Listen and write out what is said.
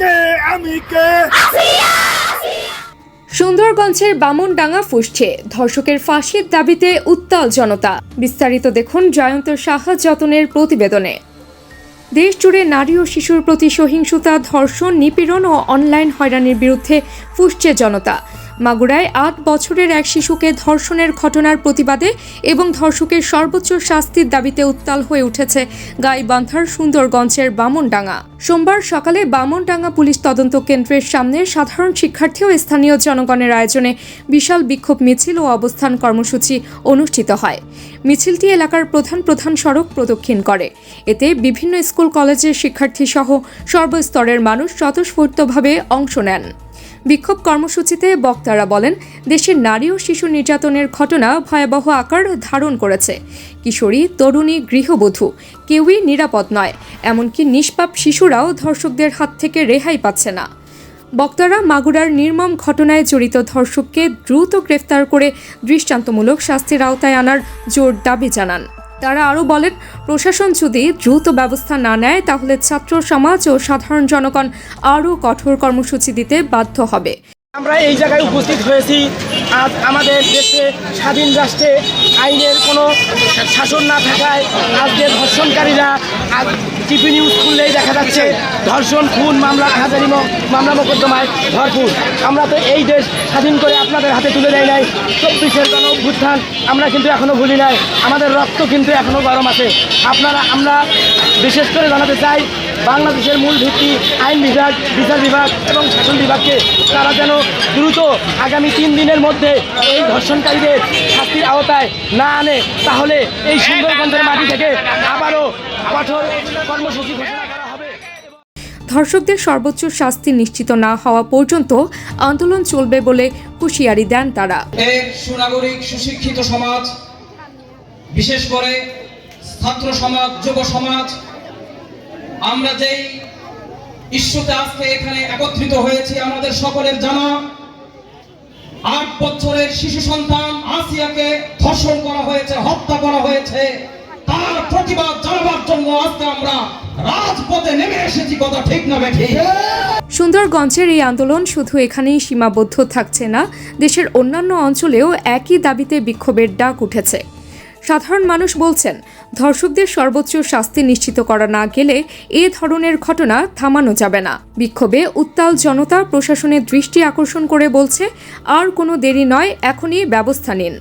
হাসিকে সুন্দরগঞ্জের বামনডাঙ্গা ফুসছে। ধর্ষকের ফাঁসির দাবিতে উত্তাল জনতা। বিস্তারিত দেখুন জয়ন্ত সাহা যতনের প্রতিবেদনে। দেশ জুড়ে নারী ও শিশুর প্রতি সহিংসতা, ধর্ষণ, নিপীড়ন ও অনলাইন হয়রানির বিরুদ্ধে ফুসছে জনতা। মাগুরায় আট বছরের এক শিশুকে ধর্ষণের ঘটনার প্রতিবাদে এবং ধর্ষকের সর্বোচ্চ শাস্তির দাবিতে উত্তাল হয়ে উঠেছে গাইবান্ধার সুন্দরগঞ্জের বামনডাঙ্গা। সোমবার সকালে বামনডাঙ্গা পুলিশ তদন্ত কেন্দ্রের সামনে সাধারণ শিক্ষার্থী ও স্থানীয় জনগণের আয়োজনে বিশাল বিক্ষোভ মিছিল ও অবস্থান কর্মসূচি অনুষ্ঠিত হয়। মিছিলটি এলাকার প্রধান প্রধান সড়ক প্রদক্ষিণ করে। এতে বিভিন্ন স্কুল, কলেজের শিক্ষার্থী সহ সর্বস্তরের মানুষ স্বতঃস্ফূর্তভাবে অংশ নেন। বিক্ষোভ কর্মসূচিতে বক্তারা বলেন, দেশের নারী ও শিশু নির্যাতনের ঘটনা ভয়াবহ আকার ধারণ করেছে। কিশোরী, তরুণী, গৃহবধূ, কেউই নিরাপদ নয়, এমনকি নিষ্পাপ শিশুরাও ধর্ষকদের হাত থেকে রেহাই পাচ্ছে না। বক্তারা মাগুরার নির্মম ঘটনায় জড়িত ধর্ষককে দ্রুত গ্রেফতার করে দৃষ্টান্তমূলক শাস্তির আওতায় আনার জোর দাবি জানান। তারা আরও বলেন, প্রশাসন যদি দ্রুত ব্যবস্থা না নেয়, তাহলে ছাত্র সমাজ ও সাধারণ জনগণ আরও কঠোর কর্মসূচি দিতে বাধ্য হবে। আমরা এই জায়গায় উপস্থিত হয়েছি। আজ আমাদের দেশে স্বাধীন রাষ্ট্রে আইনের কোনো শাসন না থাকায় আজকে ধর্ষণকারীরা আজ টিভি নিউজ খুললেই দেখা যাচ্ছে ধর্ষণ, খুন, মামলা, হাজারি মামলা মোকদ্দমায় ভরপুর। আমরা তো এই দেশ স্বাধীন করে আপনাদের হাতে তুলে দেয় নাই। চব্বিশের গণ অভ্যুত্থান আমরা কিন্তু এখনও ভুলি নাই। আমাদের রক্ত কিন্তু এখনও গরম আছে। আপনারা, আমরা বিশেষ করে জানাতে চাই, বাংলাদেশের মূল ভিত্তি আইন বিভাগ, বিচার বিভাগ এবং শাসন বিভাগকে তারা যেন দ্রুত আগামী তিন দিনের মধ্যে এই ধর্ষণকারীদের শাস্তির আওতায় না আনে, তাহলে এই সুন্দরগঞ্জের মাটি থেকে আবারও কঠোর কর্মসূচি ঘোষণা করা হবে। ধর্ষকদের সর্বোচ্চ শাস্তি নিশ্চিত না হওয়া পর্যন্ত আন্দোলন চলবে বলে হুঁশিয়ারি দেন তারা। এক সুনাগরিক সুশিক্ষিত সমাজ বিশেষ করে ছাত্র সমাজ যুব সমাজ আমরা যেই ইস্যুতে আজকে এখানে একত্রিত হয়েছি আমাদের সকলের জানা আট বছরের শিশু সন্তান আসিয়াকে ধর্ষণ করা হয়েছে হত্যা করা হয়েছে তার প্রতিবাদ সুন্দরগঞ্জের এই আন্দোলন শুধু এখানেই সীমাবদ্ধ থাকছে না, দেশের অন্যান্য অঞ্চলেও একই দাবিতে বিক্ষোভের ডাক উঠেছে। সাধারণ মানুষ বলছেন, ধর্ষকদের সর্বোচ্চ শাস্তি নিশ্চিত করা না গেলে এ ধরনের ঘটনা থামানো যাবে না। বিক্ষোভে উত্তাল জনতা প্রশাসনের দৃষ্টি আকর্ষণ করে বলছে, আর কোনো দেরি নয়, এখনই ব্যবস্থা নিন।